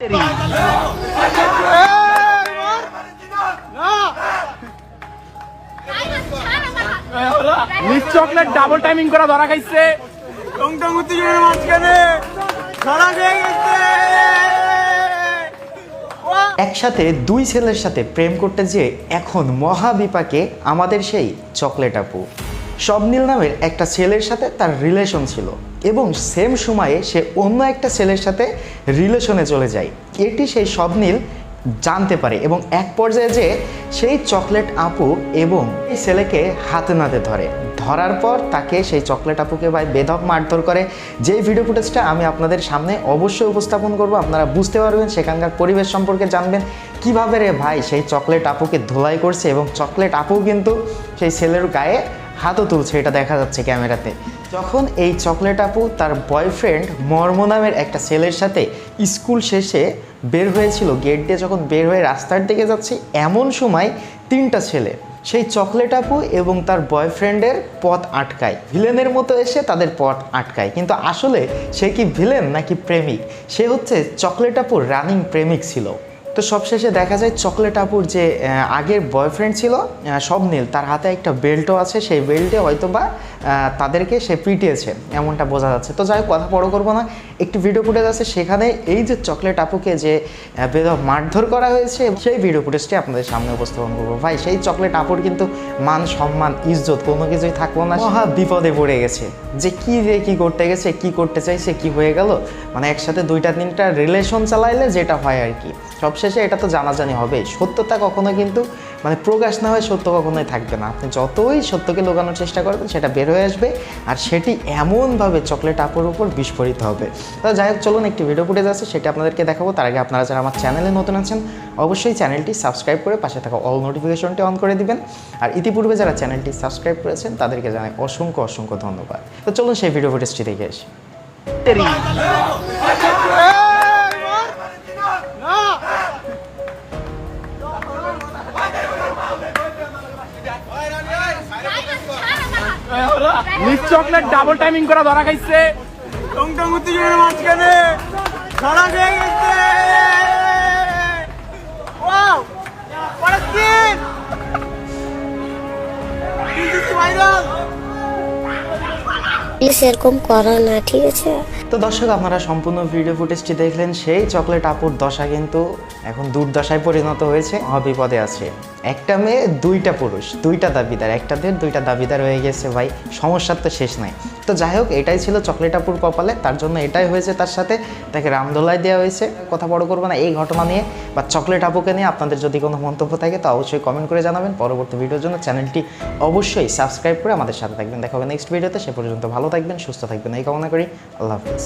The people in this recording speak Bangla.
মিস চকলেট ডাবল টাইমিং করা ধরা খাইছে। টং টং মাঝখানে। ধরা খেয়ে গেছে। একসাথে দুই ছেলের সাথে প্রেম করতে যেয়ে এখন মহাবিপাকে আমাদের সেই চকলেট আপু। স্বপ্নীল নামের একটা ছেলের সাথে তার রিলেশন ছিল এবং সেম সময়ে সে অন্য একটা ছেলের সাথে রিলেশনে চলে যায়। এটি সেই স্বপ্নীল জানতে পারে এবং এক পর্যায়ে যে সেই চকলেট আপু এবং এই ছেলেকে হাতে নাতে ধরে। ধরার পর তাকে সেই চকলেট আপুকে ভাই বেধক মারধর করে। যেই ভিডিও ফুটেজটা আমি আপনাদের সামনে অবশ্যই উপস্থাপন করব, আপনারা বুঝতে পারবেন, সেখানকার পরিবেশ সম্পর্কে জানবেন কীভাবে রে ভাই সেই চকলেট আপুকে ধোলাই করছে এবং চকলেট আপু কিন্তু সেই ছেলের গায়ে হাতও তুলছে, এটা দেখা যাচ্ছে ক্যামেরাতে। যখন এই চকলেট আপু তার বয়ফ্রেন্ড মর্ম নামের একটা ছেলের সাথে স্কুল শেষে বের হয়েছিল গেট দিয়ে যখন বের হয়ে রাস্তার দিকে যাচ্ছে, এমন সময় তিনটা ছেলে, সেই চকলেট আপু এবং তার বয়ফ্রেন্ডের পথ আটকায়। ভিলেনের মতো এসে তাদের পথ আটকায়। কিন্তু আসলে সে কি ভিলেন নাকি প্রেমিক? সে হচ্ছে চকলেট আপুর রানিং প্রেমিক ছিল। তো সবশেষে দেখা যায় চকলেট আপুর যে আগের বয়ফ্রেন্ড ছিল স্বপ্নীল তার হাতে একটা বেল্টও আছে, সেই বেল্টে হয়তো বা তাদেরকে সে পিটিয়েছে, এমনটা বোঝা যাচ্ছে। তো যাই কথা বড় করব না। একটি ভিডিও ফুটেজ আছে, সেখানে এই যে চকলেট আপুকে যে বেধক মারধর করা হয়েছে, সেই ভিডিও ফুটেজটি আপনাদের সামনে উপস্থাপন করব। ভাই, সেই চকলেট আপুর কিন্তু মান, সম্মান, ইজ্জত কোনো কিছুই থাকব না। মহা বিপদে পড়ে গেছে। যে কি যে কি করতে গেছে, কি করতে চাইছে, কি হয়ে গেল মানে একসাথে দুইটা, তিনটা রিলেশন চালাইলে যেটা হয় আর কি। সবশেষে এটা তো জানাজানি হবেই। সত্যতা কখনো কিন্তু মানে প্রকাশ না হয় সত্য কখনোই থাকবে না। আপনি যতই সত্যকে লুকানোর চেষ্টা করবেন, সেটা বের হয়ে আসবে আর সেটি এমনভাবে চকলেট আপুর উপর বিস্ফোরিত হবে। তো যাই হোক, চলুন একটি ভিডিও ফুটেজ আছে, সেটা আপনাদেরকে দেখাবো। তার আগে আপনারা যারা আমার চ্যানেলে নতুন আছেন, অবশ্যই চ্যানেলটি সাবস্ক্রাইব করে পাশে থাকা অল নোটিফিকেশনটি অন করে দিবেন। আর ইতিপূর্বে যারা চ্যানেলটি সাবস্ক্রাইব করেছেন, তাদেরকে জানাই অসংখ্য অসংখ্য ধন্যবাদ। তো চলুন সেই ভিডিও ফুটেজটি দেখে আসি। মিস চকলেট ডাবল টাইমিং করা ধরা খাইছে। টং টং মাঝখানে ধরা খেয়ে! প্লিজ এরকম করো না, ঠিক আছে? তো দর্শক, আপনারা সম্পূর্ণ ভিডিও ফুটেজটি দেখলেন, সেই চকলেট আপুর দশা কিন্তু এখন দুর্দশায় পরিণত হয়েছে আছে। একটা মেয়ে, দুইটা পুরুষ, দুইটা দাবিদার একটাদের দুইটা দাবিদার হয়ে গেছে ভাই, সমস্যার তো শেষ নাই। তো যাই হোক, এটাই ছিল চকলেট আপুর কপালে, তার জন্য এটাই হয়েছে তার সাথে, তাকে রামদোলায় দেওয়া হয়েছে, কথা বড় করব না, এই ঘটনা নিয়ে, বা চকলেট আপুকে নিয়ে আপনাদের যদি কোনো মন্তব্য থাকে, তো অবশ্যই কমেন্ট করে জানাবেন, পরবর্তী ভিডিওর জন্য চ্যানেলটি অবশ্যই সাবস্ক্রাইব করে আমাদের সাথে থাকবেন। দেখা হবে নেক্সট ভিডিওতে, সে পর্যন্ত ভালো থাকবেন সুস্থ থাকবেন। এই কামনা করি আল্লাহ হাফিজ।